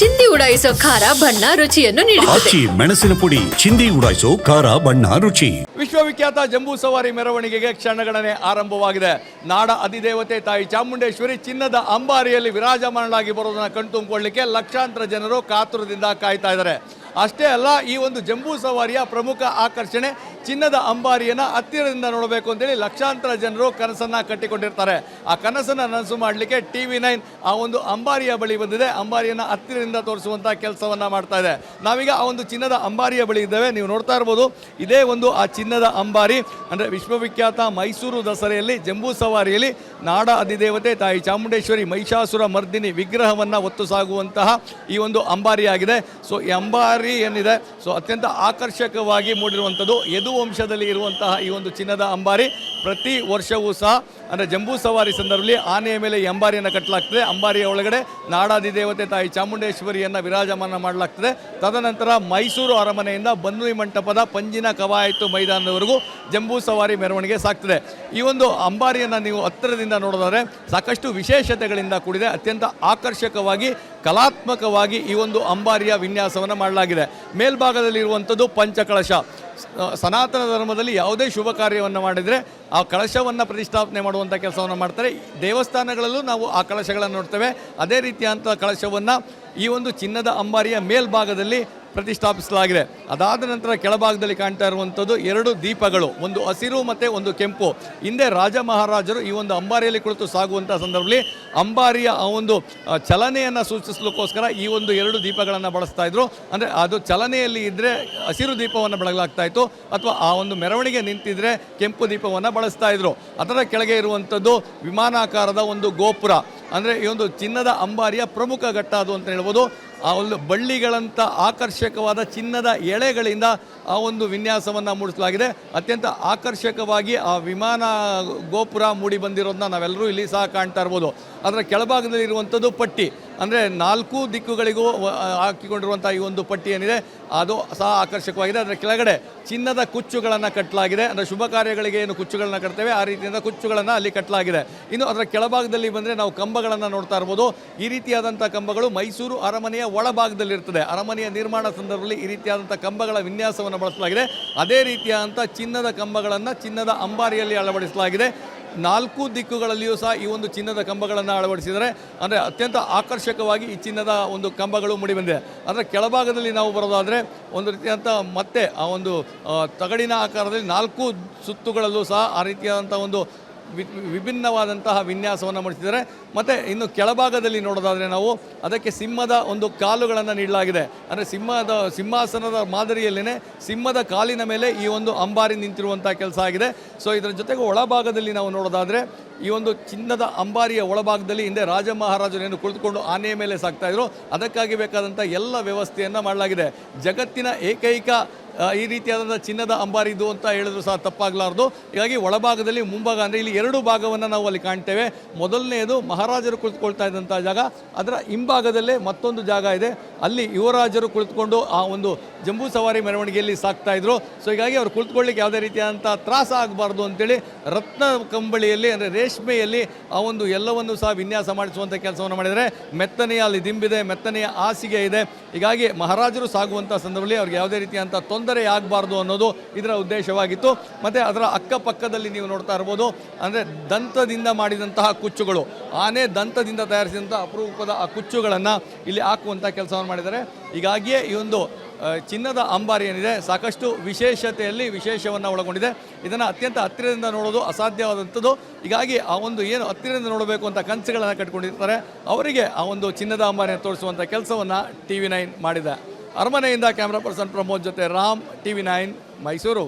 ಚಿಂದಿ ಉಡಾಯಿಸೋ ಖಾರ ಬಣ್ಣ ರುಚಿಯನ್ನು ನೀಡುತ್ತದೆ. ಆಚಿ ಮೆಣಸಿನ ಪುಡಿ ಚಿಂದಿ ಉಡಾಯಿಸೋ ಖಾರ ಬಣ್ಣ ರುಚಿ. ವಿಶ್ವವಿಖ್ಯಾತ ಜಂಬೂ ಸವಾರಿ ಮೆರವಣಿಗೆಗೆ ಕ್ಷಣಗಣನೆ ಆರಂಭವಾಗಿದೆ. ನಾಡ ಅಧಿದೇವತೆ ತಾಯಿ ಚಾಮುಂಡೇಶ್ವರಿ ಚಿನ್ನದ ಅಂಬಾರಿಯಲ್ಲಿ ವಿರಾಜಮಾನಳಾಗಿ ಬರೋದನ್ನ ಕಣ್ತುಂಬಿಕೊಳ್ಳಿಕ್ಕೆ ಲಕ್ಷಾಂತರ ಜನರು ಕಾತುರದಿಂದ ಕಾಯ್ತಾ ಇದ್ದಾರೆ. ಅಷ್ಟೇ ಅಲ್ಲ ಈ ಒಂದು ಜಂಬೂ ಸವಾರಿಯ ಪ್ರಮುಖ ಆಕರ್ಷಣೆ ಚಿನ್ನದ ಅಂಬಾರಿಯನ್ನು ಹತ್ತಿರದಿಂದ ನೋಡಬೇಕು ಅಂತೇಳಿ ಲಕ್ಷಾಂತರ ಜನರು ಕನಸನ್ನು ಕಟ್ಟಿಕೊಂಡಿರ್ತಾರೆ. ಆ ಕನಸನ್ನು ನನಸು ಮಾಡಲಿಕ್ಕೆ ಟಿ ವಿ ನೈನ್ ಆ ಒಂದು ಅಂಬಾರಿಯ ಬಳಿ ಬಂದಿದೆ. ಅಂಬಾರಿಯನ್ನು ಹತ್ತಿರದಿಂದ ತೋರಿಸುವಂಥ ಕೆಲಸವನ್ನು ಮಾಡ್ತಾ ಇದೆ. ನಾವೀಗ ಆ ಒಂದು ಚಿನ್ನದ ಅಂಬಾರಿಯ ಬಳಿ ಇದ್ದೇವೆ. ನೀವು ನೋಡ್ತಾ ಇರ್ಬೋದು, ಇದೇ ಒಂದು ಆ ಚಿನ್ನದ ಅಂಬಾರಿ, ಅಂದರೆ ವಿಶ್ವವಿಖ್ಯಾತ ಮೈಸೂರು ದಸರೆಯಲ್ಲಿ, ಜಂಬೂ ಸವಾರಿಯಲ್ಲಿ ನಾಡ ಅಧಿದೇವತೆ ತಾಯಿ ಚಾಮುಂಡೇಶ್ವರಿ ಮಹಿಷಾಸುರ ಮರ್ದಿನಿ ವಿಗ್ರಹವನ್ನು ಹೊತ್ತು ಸಾಗುವಂತಹ ಈ ಒಂದು ಅಂಬಾರಿಯಾಗಿದೆ. ಸೊ ಈ ಅಂಬಾರಿ ಏನಿದೆ? ಸೊ ಅತ್ಯಂತ ಆಕರ್ಷಕವಾಗಿ ಮೂಡಿರುವಂಥದ್ದು ಯದು ವಂಶದಲ್ಲಿ ಇರುವಂತಹ ಈ ಒಂದು ಚಿನ್ನದ ಅಂಬಾರಿ ಪ್ರತಿ ವರ್ಷವೂ ಸಹ, ಅಂದರೆ ಜಂಬೂ ಸವಾರಿ ಸಂದರ್ಭದಲ್ಲಿ ಆನೆಯ ಮೇಲೆ ಈ ಅಂಬಾರಿಯನ್ನು ಕಟ್ಟಲಾಗ್ತದೆ. ಅಂಬಾರಿಯ ಒಳಗಡೆ ನಾಡಾದಿದೇವತೆ ತಾಯಿ ಚಾಮುಂಡೇಶ್ವರಿಯನ್ನು ವಿರಾಜಮಾನ ಮಾಡಲಾಗ್ತದೆ. ತದನಂತರ ಮೈಸೂರು ಅರಮನೆಯಿಂದ ಬನ್ನುವಿ ಮಂಟಪದ ಪಂಜಿನ ಕವಾಯತು ಮೈದಾನದವರೆಗೂ ಜಂಬೂ ಸವಾರಿ ಮೆರವಣಿಗೆ ಸಾಗ್ತದೆ. ಈ ಒಂದು ಅಂಬಾರಿಯನ್ನು ನೀವು ಹತ್ತಿರದಿಂದ ನೋಡೋದಾದರೆ ಸಾಕಷ್ಟು ವಿಶೇಷತೆಗಳಿಂದ ಕೂಡಿದೆ. ಅತ್ಯಂತ ಆಕರ್ಷಕವಾಗಿ, ಕಲಾತ್ಮಕವಾಗಿ ಈ ಒಂದು ಅಂಬಾರಿಯ ವಿನ್ಯಾಸವನ್ನು ಮಾಡಲಾಗಿದೆ. ಮೇಲ್ಭಾಗದಲ್ಲಿ ಇರುವಂಥದ್ದು ಪಂಚಕಳಶ. ಸನಾತನ ಧರ್ಮದಲ್ಲಿ ಯಾವುದೇ ಶುಭ ಕಾರ್ಯವನ್ನು ಮಾಡಿದರೆ ಆ ಕಳಶವನ್ನು ಪ್ರತಿಷ್ಠಾಪನೆ ಮಾಡುವಂಥ ಕೆಲಸವನ್ನು ಮಾಡ್ತಾರೆ. ದೇವಸ್ಥಾನಗಳಲ್ಲೂ ನಾವು ಆ ಕಳಶಗಳನ್ನು ನೋಡ್ತೇವೆ. ಅದೇ ರೀತಿಯಾದಂಥ ಕಳಶವನ್ನು ಈ ಒಂದು ಚಿನ್ನದ ಅಂಬಾರಿಯ ಮೇಲ್ಭಾಗದಲ್ಲಿ ಪ್ರತಿಷ್ಠಾಪಿಸಲಾಗಿದೆ. ಅದಾದ ನಂತರ ಕೆಳಭಾಗದಲ್ಲಿ ಕಾಣ್ತಾ ಇರುವಂಥದ್ದು ಎರಡು ದೀಪಗಳು, ಒಂದು ಹಸಿರು ಮತ್ತು ಒಂದು ಕೆಂಪು. ಹಿಂದೆ ರಾಜ ಮಹಾರಾಜರು ಈ ಒಂದು ಅಂಬಾರಿಯಲ್ಲಿ ಕುಳಿತು ಸಾಗುವಂಥ ಸಂದರ್ಭದಲ್ಲಿ ಅಂಬಾರಿಯ ಆ ಒಂದು ಚಲನೆಯನ್ನು ಸೂಚಿಸಲಿಕ್ಕೋಸ್ಕರ ಈ ಒಂದು ಎರಡು ದೀಪಗಳನ್ನು ಬಳಸ್ತಾ ಇದ್ರು. ಅಂದರೆ ಅದು ಚಲನೆಯಲ್ಲಿ ಇದ್ದರೆ ಹಸಿರು ದೀಪವನ್ನು ಬೆಳಗಲಾಗ್ತಾ ಇತ್ತು, ಅಥವಾ ಆ ಒಂದು ಮೆರವಣಿಗೆ ನಿಂತಿದ್ರೆ ಕೆಂಪು ದೀಪವನ್ನು ಬಳಸ್ತಾ ಇದ್ರು. ಅದರ ಕೆಳಗೆ ಇರುವಂಥದ್ದು ವಿಮಾನಾಕಾರದ ಒಂದು ಗೋಪುರ. ಅಂದರೆ ಈ ಒಂದು ಚಿನ್ನದ ಅಂಬಾರಿಯ ಪ್ರಮುಖ ಘಟ್ಟ ಅದು ಅಂತ ಹೇಳ್ಬೋದು. ಆ ಒಂದು ಬಳ್ಳಿಗಳಂಥ ಆಕರ್ಷಕವಾದ ಚಿನ್ನದ ಎಳೆಗಳಿಂದ ಆ ಒಂದು ವಿನ್ಯಾಸವನ್ನು ಮೂಡಿಸಲಾಗಿದೆ. ಅತ್ಯಂತ ಆಕರ್ಷಕವಾಗಿ ಆ ವಿಮಾನ ಗೋಪುರ ಮೂಡಿ ಬಂದಿರೋದನ್ನ ನಾವೆಲ್ಲರೂ ಇಲ್ಲಿ ಸಹ ಕಾಣ್ತಾ ಇರ್ಬೋದು. ಅದರ ಕೆಳಭಾಗದಲ್ಲಿ ಇರುವಂಥದ್ದು ಪಟ್ಟಿ. ಅಂದರೆ ನಾಲ್ಕು ದಿಕ್ಕುಗಳಿಗೂ ಹಾಕಿಕೊಂಡಿರುವಂಥ ಈ ಒಂದು ಪಟ್ಟಿ ಏನಿದೆ, ಅದು ಸಹ ಆಕರ್ಷಕವಾಗಿದೆ. ಅದರ ಕೆಳಗಡೆ ಚಿನ್ನದ ಕುಚ್ಚುಗಳನ್ನು ಕಟ್ಟಲಾಗಿದೆ ಅಂದರೆ ಶುಭ ಕಾರ್ಯಗಳಿಗೆ ಏನು ಕುಚ್ಚುಗಳನ್ನು ಕಟ್ತೇವೆ, ಆ ರೀತಿಯಿಂದ ಕುಚ್ಚುಗಳನ್ನು ಅಲ್ಲಿ ಕಟ್ಟಲಾಗಿದೆ ಇನ್ನು ಅದರ ಕೆಳಭಾಗದಲ್ಲಿ ಬಂದರೆ ನಾವು ಕಂಬಗಳನ್ನು ನೋಡ್ತಾ ಇರ್ಬೋದು. ಈ ರೀತಿಯಾದಂಥ ಕಂಬಗಳು ಮೈಸೂರು ಅರಮನೆಯ ಒಳಭಾಗದಲ್ಲಿರ್ತದೆ. ಅರಮನೆಯ ನಿರ್ಮಾಣ ಸಂದರ್ಭದಲ್ಲಿ ಈ ರೀತಿಯಾದಂಥ ಕಂಬಗಳ ವಿನ್ಯಾಸವನ್ನು ಬಳಸಲಾಗಿದೆ. ಅದೇ ರೀತಿಯಾದಂಥ ಚಿನ್ನದ ಕಂಬಗಳನ್ನು ಚಿನ್ನದ ಅಂಬಾರಿಯಲ್ಲಿ ಅಳವಡಿಸಲಾಗಿದೆ. ನಾಲ್ಕು ದಿಕ್ಕುಗಳಲ್ಲಿಯೂ ಸಹ ಈ ಒಂದು ಚಿನ್ನದ ಕಂಬಗಳನ್ನು ಅಳವಡಿಸಿದರೆ ಅಂದರೆ ಅತ್ಯಂತ ಆಕರ್ಷಕವಾಗಿ ಈ ಚಿನ್ನದ ಒಂದು ಕಂಬಗಳು ಮೂಡಿಬಂದಿದೆ ಅಂದರೆ ಕೆಳಭಾಗದಲ್ಲಿ ನಾವು ಬರೋದಾದರೆ ಒಂದು ರೀತಿಯಾದಂಥ ಮತ್ತೆ ಆ ಒಂದು ತಗಡಿನ ಆಕಾರದಲ್ಲಿ ನಾಲ್ಕು ಸುತ್ತುಗಳಲ್ಲೂ ಸಹ ಆ ರೀತಿಯಾದಂಥ ಒಂದು ವಿಭಿನ್ನವಾದಂತಹ ವಿನ್ಯಾಸವನ್ನು ಮಾಡಿಸಿದ್ದಾರೆ. ಮತ್ತು ಇನ್ನು ಕೆಳಭಾಗದಲ್ಲಿ ನೋಡೋದಾದರೆ ನಾವು ಅದಕ್ಕೆ ಸಿಂಹದ ಒಂದು ಕಾಲುಗಳನ್ನು ನೀಡಲಾಗಿದೆ. ಅಂದರೆ ಸಿಂಹದ, ಸಿಂಹಾಸನದ ಮಾದರಿಯಲ್ಲೇ ಸಿಂಹದ ಕಾಲಿನ ಮೇಲೆ ಈ ಒಂದು ಅಂಬಾರಿ ನಿಂತಿರುವಂಥ ಕೆಲಸ ಆಗಿದೆ. ಸೊ ಇದರ ಜೊತೆಗೆ ಒಳಭಾಗದಲ್ಲಿ ನಾವು ನೋಡೋದಾದರೆ ಈ ಒಂದು ಚಿನ್ನದ ಅಂಬಾರಿಯ ಒಳಭಾಗದಲ್ಲಿ ಹಿಂದೆ ರಾಜ ಮಹಾರಾಜರು ಕುಳಿತುಕೊಂಡು ಆನೆಯ ಮೇಲೆ ಸಾಕ್ತಾಯಿದ್ರು ಅದಕ್ಕಾಗಿ ಬೇಕಾದಂಥ ಎಲ್ಲ ವ್ಯವಸ್ಥೆಯನ್ನು ಮಾಡಲಾಗಿದೆ. ಜಗತ್ತಿನ ಏಕೈಕ ಈ ರೀತಿಯಾದಂಥ ಚಿನ್ನದ ಅಂಬಾರಿ ಇದು ಅಂತ ಹೇಳಿದ್ರು ಸಹ ತಪ್ಪಾಗಲಾರ್ದು. ಹೀಗಾಗಿ ಒಳಭಾಗದಲ್ಲಿ ಮುಂಭಾಗ ಅಂದರೆ ಇಲ್ಲಿ ಎರಡು ಭಾಗವನ್ನು ನಾವು ಅಲ್ಲಿ ಕಾಣ್ತೇವೆ. ಮೊದಲನೆಯದು ಮಹಾರಾಜರು ಕುಳಿತುಕೊಳ್ತಾ ಇದ್ದಂಥ ಜಾಗ. ಅದರ ಹಿಂಭಾಗದಲ್ಲೇ ಮತ್ತೊಂದು ಜಾಗ ಇದೆ. ಅಲ್ಲಿ ಯುವರಾಜರು ಕುಳಿತುಕೊಂಡು ಆ ಒಂದು ಜಂಬೂ ಸವಾರಿ ಮೆರವಣಿಗೆಯಲ್ಲಿ ಸಾಕ್ತಾ ಇದ್ರು. ಸೊ ಹೀಗಾಗಿ ಅವರು ಕುಳಿತುಕೊಳ್ಳಿಕ್ಕೆ ಯಾವುದೇ ರೀತಿಯಾದಂಥ ತ್ರಾಸ ಆಗಬಾರ್ದು ಅಂತೇಳಿ ರತ್ನ ಕಂಬಳಿಯಲ್ಲಿ ಅಂದರೆ ರೇಷ್ಮೆಯಲ್ಲಿ ಆ ಒಂದು ಎಲ್ಲವನ್ನು ಸಹ ವಿನ್ಯಾಸ ಮಾಡಿಸುವಂಥ ಕೆಲಸವನ್ನು ಮಾಡಿದರೆ ಮೆತ್ತನೆಯ ಅಲ್ಲಿ ದಿಂಬಿದೆ, ಮೆತ್ತನೆಯ ಹಾಸಿಗೆ ಇದೆ. ಹೀಗಾಗಿ ಮಹಾರಾಜರು ಸಾಗುವಂಥ ಸಂದರ್ಭದಲ್ಲಿ ಅವ್ರಿಗೆ ಯಾವುದೇ ರೀತಿಯಾದಂಥ ತೊಂದರೆ ಆಗಬಾರ್ದು ಅನ್ನೋದು ಇದರ ಉದ್ದೇಶವಾಗಿತ್ತು. ಮತ್ತು ಅದರ ಅಕ್ಕಪಕ್ಕದಲ್ಲಿ ನೀವು ನೋಡ್ತಾ ಇರ್ಬೋದು, ಅಂದರೆ ದಂತದಿಂದ ಮಾಡಿದಂತಹ ಕುಚ್ಚುಗಳು. ಆನೆ ದಂತದಿಂದ ತಯಾರಿಸಿದಂಥ ಅಪರೂಪದ ಆ ಕುಚ್ಚುಗಳನ್ನು ಇಲ್ಲಿ ಹಾಕುವಂಥ ಕೆಲಸವನ್ನು ಮಾಡಿದ್ದಾರೆ. ಹೀಗಾಗಿಯೇ ಈ ಒಂದು ಚಿನ್ನದ ಅಂಬಾರಿ ಏನಿದೆ, ಸಾಕಷ್ಟು ವಿಶೇಷತೆಯಲ್ಲಿ ವಿಶೇಷವನ್ನು ಒಳಗೊಂಡಿದೆ. ಇದನ್ನು ಅತ್ಯಂತ ಹತ್ತಿರದಿಂದ ನೋಡೋದು ಅಸಾಧ್ಯವಾದಂಥದ್ದು. ಹೀಗಾಗಿ ಆ ಒಂದು ಏನು ಹತ್ತಿರದಿಂದ ನೋಡಬೇಕು ಅಂತ ಕನಸುಗಳನ್ನು ಕಟ್ಕೊಂಡಿರ್ತಾರೆ. ಅವರಿಗೆ ಆ ಒಂದು ಚಿನ್ನದ ಅಂಬಾರಿಯನ್ನು ತೋರಿಸುವಂಥ ಕೆಲಸವನ್ನು ಟಿ ವಿ ನೈನ್ ಮಾಡಿದೆ. ಅರಮನೆಯಿಂದ ಕ್ಯಾಮ್ರಾ ಪರ್ಸನ್ ಪ್ರಮೋದ್ ಜೊತೆ Ram T V nine Mysuru.